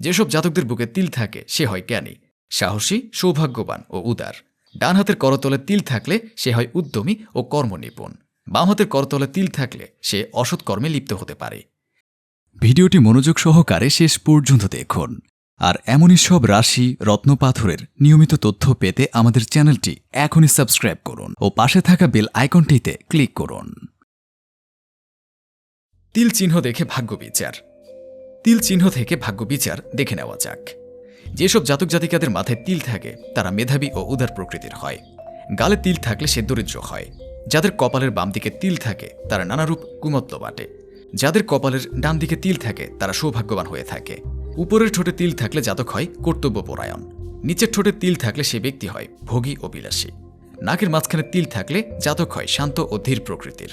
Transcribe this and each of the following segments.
যেসব জাতকদের বুকে তিল থাকে, সে হয় জ্ঞানী, সাহসী, সৌভাগ্যবান ও উদার। ডান হাতের করতলে তিল থাকলে সে হয় উদ্যমী ও কর্মনিপুণ। বাম হাতের করতলে তিল থাকলে সে অসৎ কর্মে লিপ্ত হতে পারে। ভিডিওটি মনোযোগ সহকারে শেষ পর্যন্ত দেখুন। আর এমনই সব রাশি রত্নপাথরের নিয়মিত তথ্য পেতে আমাদের চ্যানেলটি এখনই সাবস্ক্রাইব করুন ও পাশে থাকা বেল আইকনটিতে ক্লিক করুন। তিল চিহ্ন দেখে ভাগ্য বিচার। তিল চিহ্ন থেকে ভাগ্য বিচার দেখে নেওয়া যাক। যেসব জাতক জাতিকাদের মাথায় তিল থাকে, তারা মেধাবী ও উদার প্রকৃতির হয়। গালে তিল থাকলে সে দরিদ্র হয়। যাদের কপালের বাম দিকে তিল থাকে, তারা নানারূপ কুমত্ব বাটে। যাদের কপালের ডান দিকে তিল থাকে, তারা সৌভাগ্যবান হয়ে থাকে। উপরের ঠোঁটে তিল থাকলে জাতক হয় কর্তব্যপরায়ণ। নিচের ঠোঁটে তিল থাকলে সে ব্যক্তি হয় ভোগী ও বিলাসী। নাকের মাঝখানে তিল থাকলে জাতক হয় শান্ত ও ধীর প্রকৃতির।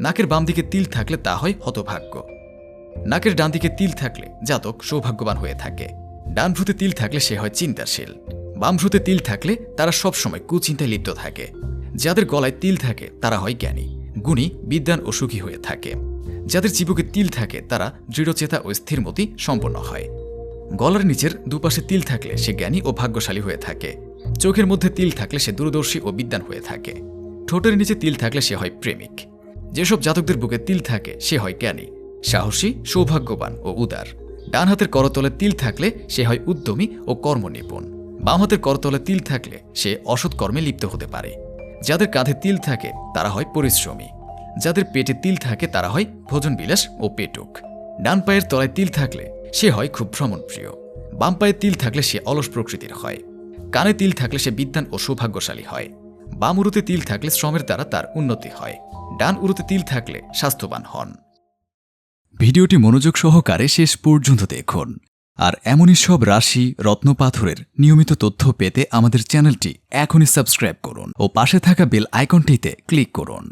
নাকের বাম দিকে তিল থাকলে তা হয় হতভাগ্য। নাকের ডান দিকে তিল থাকলে জাতক সৌভাগ্যবান হয়ে থাকে। ডান ভ্রুতে তিল থাকলে সে হয় চিন্তাশীল। বাম ভ্রুতে তিল থাকলে তারা সবসময় কুচিন্তায় লিপ্ত থাকে। যাদের গলায় তিল থাকে, তারা হয় জ্ঞানী, গুণী বিদ্যান ও সুখী হয়ে থাকে। যাদের চিবুকে তিল থাকে, তারা দৃঢ়চেতা ও স্থিরমতি সম্পন্ন হয়। গলার নিচের দুপাশে তিল থাকলে সে জ্ঞানী ও ভাগ্যশালী হয়ে থাকে। চোখের মধ্যে তিল থাকলে সে দূরদর্শী ও বিদ্যান হয়ে থাকে। ঠোঁটের নিচে তিল থাকলে সে হয় প্রেমিক। যেসব জাতকদের বুকে তিল থাকে, সে হয় জ্ঞানী। সাহসী, সৌভাগ্যবান ও উদার। ডান হাতের করতলে তিল থাকলে সে হয় উদ্যমী ও কর্মনিপুণ। বাম হাতের করতলে তিল থাকলে সে অসৎ কর্মে লিপ্ত হতে পারে। যাদের কাঁধে তিল থাকে, তারা হয় পরিশ্রমী। যাদের পেটে তিল থাকে, তারা হয় ভোজন বিলাস ও পেটুক। ডান পায়ের তলায় তিল থাকলে সে হয় খুব ভ্রমণপ্রিয়। বাম পায়ে তিল থাকলে সে অলস প্রকৃতির হয়। কানে তিল থাকলে সে বিদ্যান ও সৌভাগ্যশালী হয়। বাম উরুতে তিল থাকলে শ্রমের দ্বারা তার উন্নতি হয়। ডান উরুতে তিল থাকলে স্বাস্থ্যবান হন। ভিডিওটি মনোযোগ সহকারে শেষ পর্যন্ত দেখুন। আর এমনই সব রাশি রত্নপাথরের নিয়মিত তথ্য পেতে আমাদের চ্যানেলটি এখনই সাবস্ক্রাইব করুন ও পাশে থাকা বেল আইকনটিতে ক্লিক করুন।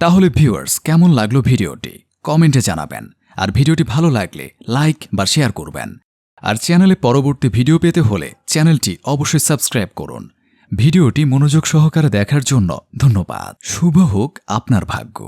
তাহলে ভিউয়ার্স, কেমন লাগল ভিডিওটি? কমেন্টে জানাবেন। আর ভিডিওটি ভালো লাগলে লাইক বা শেয়ার করবেন। আর চ্যানেলে পরবর্তী ভিডিও পেতে হলে চ্যানেলটি অবশ্যই সাবস্ক্রাইব করুন। ভিডিওটি মনোযোগ সহকারে দেখার জন্য ধন্যবাদ। শুভ হোক আপনার ভাগ্য।